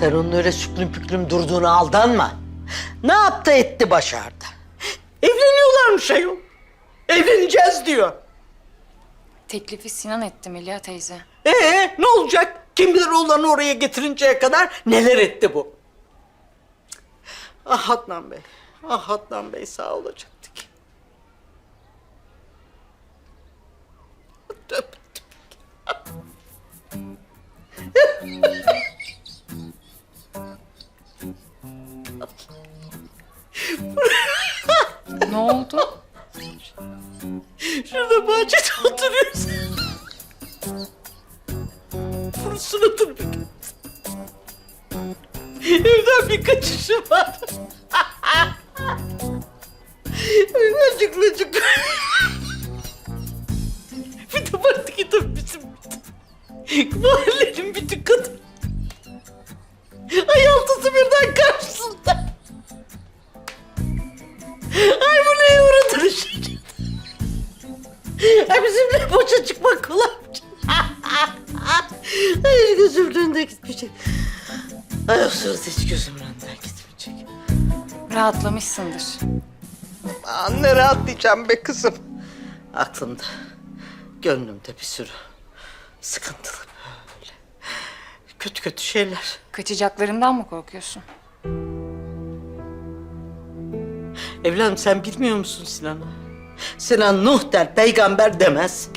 Sen onun öyle süklüm püklüm durduğuna aldanma. Ne yaptı etti başardı. Evleniyorlarmış ayol. Evleneceğiz diyor. Teklifi Sinan etti Melia teyze. Ee ne olacak? Kim bilir oğlanı oraya getirinceye kadar neler etti bu? Ah Adnan Bey. Ah Adnan Bey sağ olacaktı ki. Tövbe tövbe. Ne oldu? Şurada bahçede oturuyoruz. Kurusun otur bir kez. Evden bir kaçışı var. Acıklı acıklı. bir de vardı ki tabii bizim. Mahallenin bütün kadın. Ay altısı birden karşısında. Ay bizimle boşa çıkmak kolay. Ay gözümün önünden gitmeyecek. Ay o sırada hiç gözümün önünden gitmeyecek. Rahatlamışsındır. Aman ne rahatlayacağım be kızım. Aklımda, gönlümde bir sürü sıkıntılı böyle. Kötü kötü şeyler. Kaçacaklarından mı korkuyorsun? Evladım sen bilmiyor musun Sinan'ı? Sinan Nuh der, peygamber demez.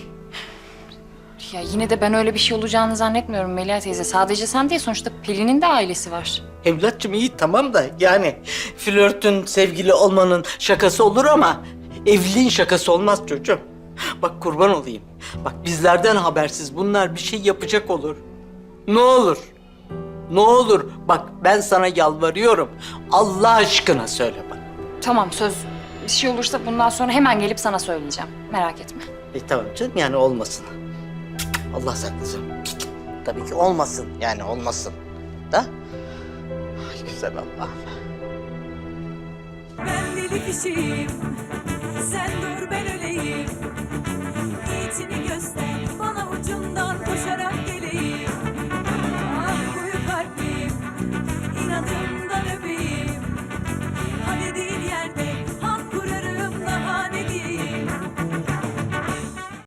Ya yine de ben öyle bir şey olacağını zannetmiyorum Melia teyze. Sadece sen değil sonuçta Pelin'in de ailesi var. Evlatçım iyi tamam da yani flörtün sevgili olmanın şakası olur ama evliliğin şakası olmaz çocuğum. Bak kurban olayım. Bak bizlerden habersiz bunlar bir şey yapacak olur. Ne olur? Ne olur? Bak ben sana yalvarıyorum. Allah aşkına söyle bak. Tamam söz. Bir şey olursa bundan sonra hemen gelip sana söyleyeceğim. Merak etme. E tamam canım yani olmasın. Allah saklasın. Tabii ki olmasın yani olmasın. Da? Ay güzel Allah'ım. Ben deli kişiyim Sen dur ben öleyim